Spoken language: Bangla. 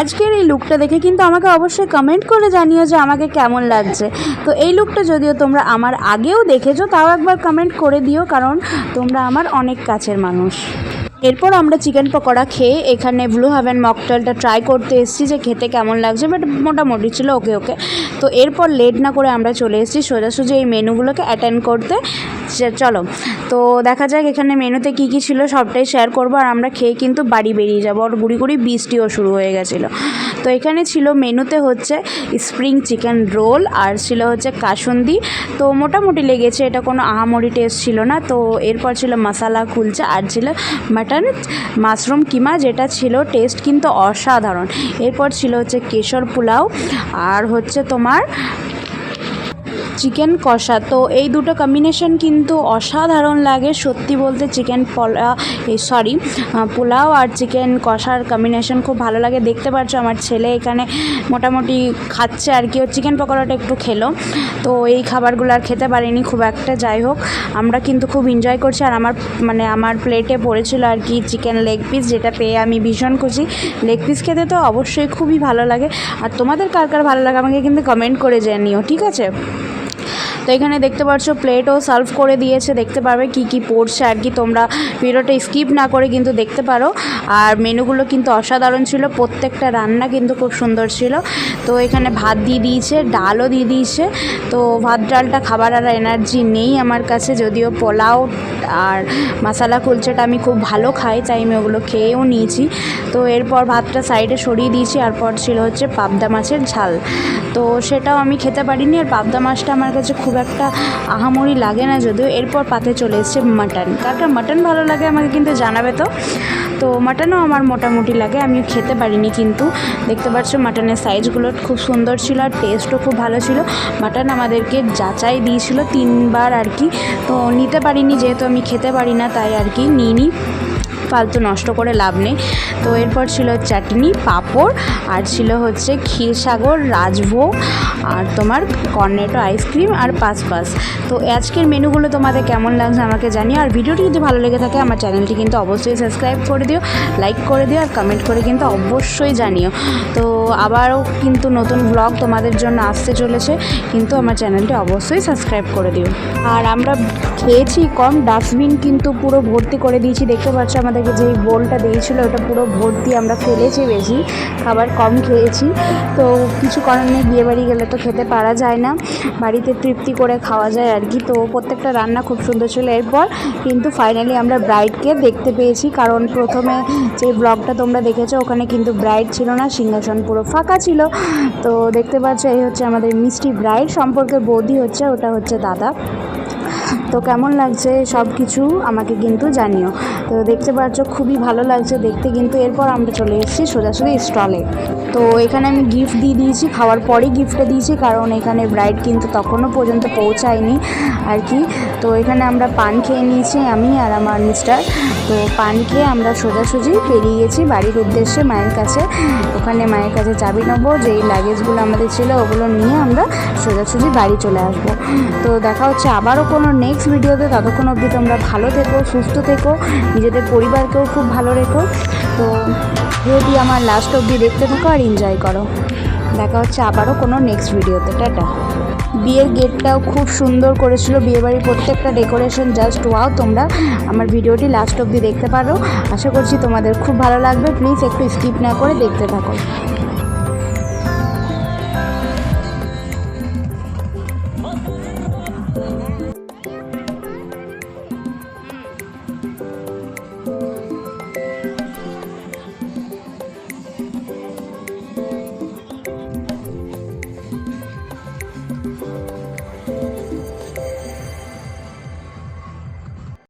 আজকের এই লুকটা দেখে কিন্তু আমাকে অবশ্যই কমেন্ট করে জানিও যে আমাকে কেমন লাগছে। তো এই লুকটা যদিও তোমরা আমার আগেও দেখেছ, তাও একবার কমেন্ট করে দিও, কারণ তোমরা আমার অনেক কাছের মানুষ। এরপর আমরা চিকেন পকোড়া খেয়ে এখানে ব্লু হাভেন মকটেলটা ট্রাই করতে এসেছি যে খেতে কেমন লাগছে বাট মোটামুটি ছিল ওকে ওকে তো এরপর লেট না করে আমরা চলে এসেছি সোজাসুজি এই মেনুগুলোকে অ্যাটেন্ড করতে। চলো। তো দেখা যাক এখানে মেনুতে কী কী ছিল, সবটাই শেয়ার করব। আর আমরা খেয়ে কিন্তু বাড়ি বেরিয়ে যাব। আর গুড়ি গুড়ি বৃষ্টিও শুরু হয়ে গেছিল। তো এখানে ছিল মেনুতে হচ্ছে স্প্রিং চিকেন রোল আর ছিল হচ্ছে কাসুন্দি। তো মোটামুটি লেগেছে, এটা কোনো আহামরি টেস্ট ছিল না। তো এরপর ছিল মশালা কুলচা আর ছিল মাটন মাশরুম কিমা যেটা ছিল টেস্ট কিন্তু অসাধারণ। এরপর ছিল হচ্ছে কেশর পোলাও, আর হচ্ছে তোমার চিকেন কষা। তো এই দুটো কম্বিনেশন কিন্তু অসাধারণ লাগে সত্যি বলতে চিকেন পলা সরি পোলাও আর চিকেন কষার কম্বিনেশন খুব ভালো লাগে। দেখতে পাচ্ছ আমার ছেলে এখানে মোটামুটি খাচ্ছে আর কি। ও চিকেন পকোড়াটা একটু খেলো। তো এই খাবারগুলো আর খেতে পারিনি খুব একটা। যাই হোক, আমরা কিন্তু খুব এনজয় করছি। আর আমার মানে আমার প্লেটে পড়েছিল আর কি চিকেন লেগ পিস যেটা পেয়ে আমি ভীষণ খুশি। লেগ পিস খেতে তো অবশ্যই খুবই ভালো লাগে। আর তোমাদের কার কার ভালো লাগে আমাকে কিন্তু কমেন্ট করে জানিও, ঠিক আছে? তো এখানে দেখতে পাচ্ছ প্লেটও সার্ভ করে দিয়েছে। দেখতে পারবে কি কি পড়ছে আর কি তোমরা ভিডিওটা স্কিপ না করে কিন্তু দেখতে পারো। আর মেনুগুলো কিন্তু অসাধারণ ছিল, প্রত্যেকটা রান্না কিন্তু খুব সুন্দর ছিল। তো এখানে ভাত দিয়ে দিয়েছে, ডালও দিয়ে দিয়েছে। তো ভাত, ডালটা খাবার আর এনার্জি নেই আমার কাছে, যদিও পোলাও আর মশালা কুলচাটা আমি খুব ভালো খাই, তাই আমি ওগুলো খেয়েও নিয়েছি। তো এরপর ভাতটা সাইডে সরিয়ে দিয়েছি, আর পর ছিল হচ্ছে পাবদা মাছের ঝাল। তো সেটাও আমি খেতে পারিনি আর পাবদা মাছটা আমার কাছে খুব একটা আহামরি লাগে না যদিও। এরপর পাতে চলে এসছে মাটন। কার কার মাটন ভালো লাগে আমাকে কিন্তু জানাবে তো। তো মাটনও আমার মোটামুটি লাগে আমি খেতে পারিনি কিন্তু। দেখতে পাচ্ছ মাটনের সাইজগুলো খুব সুন্দর ছিল আর টেস্টও খুব ভালো ছিল। মাটন আমাদেরকে যাচাই দিয়েছিল তিনবার আর কি। তো নিতে পারিনি যেহেতু আমি খেতে পারি না, তাই আর কি নিইনি। ফালতু নষ্ট করে লাভ নেই। তো এরপর ছিল চাটনি, পাঁপড়, আর ছিল হচ্ছে ক্ষীরসাগর রাজভোগ, আর তোমার কর্নেটো আইসক্রিম আর পাঁচ পাস তো আজকের মেনুগুলো তোমাদের কেমন লাগছে আমাকে জানিও, আর ভিডিওটি যদি ভালো লেগে থাকে আমার চ্যানেলটি কিন্তু অবশ্যই সাবস্ক্রাইব করে দিও লাইক করে দিও, আর কমেন্ট করে কিন্তু অবশ্যই জানিও। তো আবারও কিন্তু নতুন ব্লগ তোমাদের জন্য আসতে চলেছে, কিন্তু আমার চ্যানেলটি অবশ্যই সাবস্ক্রাইব করে দিও। আর আমরা খেয়েছি কম ডাস্টবিন কিন্তু পুরো ভর্তি করে দিয়েছি, দেখতে পাচ্ছ আমাদেরকে যেই বোলটা দিয়েছিল, ওটা পুরো ভর্তি আমরা ফেলেছি বেশি, খাবার কম খেয়েছি। তো কিছু করার নেই বিয়ে বাড়ি গেলে তো খেতে পারা যায় না। বাড়িতে তৃপ্তি করে খাওয়া যায় আর কি। তো প্রত্যেকটা রান্না খুব সুন্দর ছিল। এরপর কিন্তু ফাইনালি আমরা ব্রাইডকে দেখতে পেয়েছি। কারণ প্রথমে যে ব্লগটা তোমরা দেখেছ, ওখানে কিন্তু ব্রাইড ছিল না, সিংহাসন পুরো ফাঁকা ছিল। তো দেখতে পাচ্ছ, এই হচ্ছে আমাদের মিষ্টি ব্রাইড সম্পর্কে বৌদি হচ্ছে, ওটা হচ্ছে দাদা। তো কেমন লাগছে সব কিছু আমাকে কিন্তু জানিও। তো দেখতে পাচ্ছ, খুবই ভালো লাগছে দেখতে কিন্তু এরপর আমরা চলে এসেছি সোজাসুজি স্টলে। তো এখানে আমি গিফট দিয়ে দিয়েছি, খাওয়ার পরেই গিফটটা দিয়েছি, কারণ এখানে ব্রাইড কিন্তু তখনও পর্যন্ত পৌঁছায়নি আর কি। তো এখানে আমরা পান খেয়ে নিয়েছি আমি আর আমার মিস্টার তো পান খেয়ে আমরা সোজাসুজি বেরিয়ে গেছি বাড়ির উদ্দেশ্যে মায়ের কাছে। ওখানে মায়ের কাছে চাবি নেব, যেই লাগেজগুলো আমাদের ছিল ওগুলো নিয়ে আমরা সোজাসুজি বাড়ি চলে আসব। তো দেখা হচ্ছে আবারও কোনো নেক্সট ভিডিওতে ততক্ষণ অবধি তোমরা ভালো থেকো, সুস্থ থেকো, নিজেদের পরিবারকেও খুব ভালো রেখো। তো ভিডিওটি আমার লাস্ট অবধি দেখতে থাকো আর এনজয় করো। দেখা হচ্ছে আবারও কোনো নেক্সট ভিডিওতে টাটা। বিয়ের গেটটাও খুব সুন্দর করেছিল বিয়েবাড়ির প্রত্যেকটা ডেকোরেশন জাস্ট ওয়াও তোমরা আমার ভিডিওটি লাস্ট অবধি দেখতে পারো। আশা করছি তোমাদের খুব ভালো লাগবে। প্লিজ একটু স্কিপ না করে দেখতে থাকো।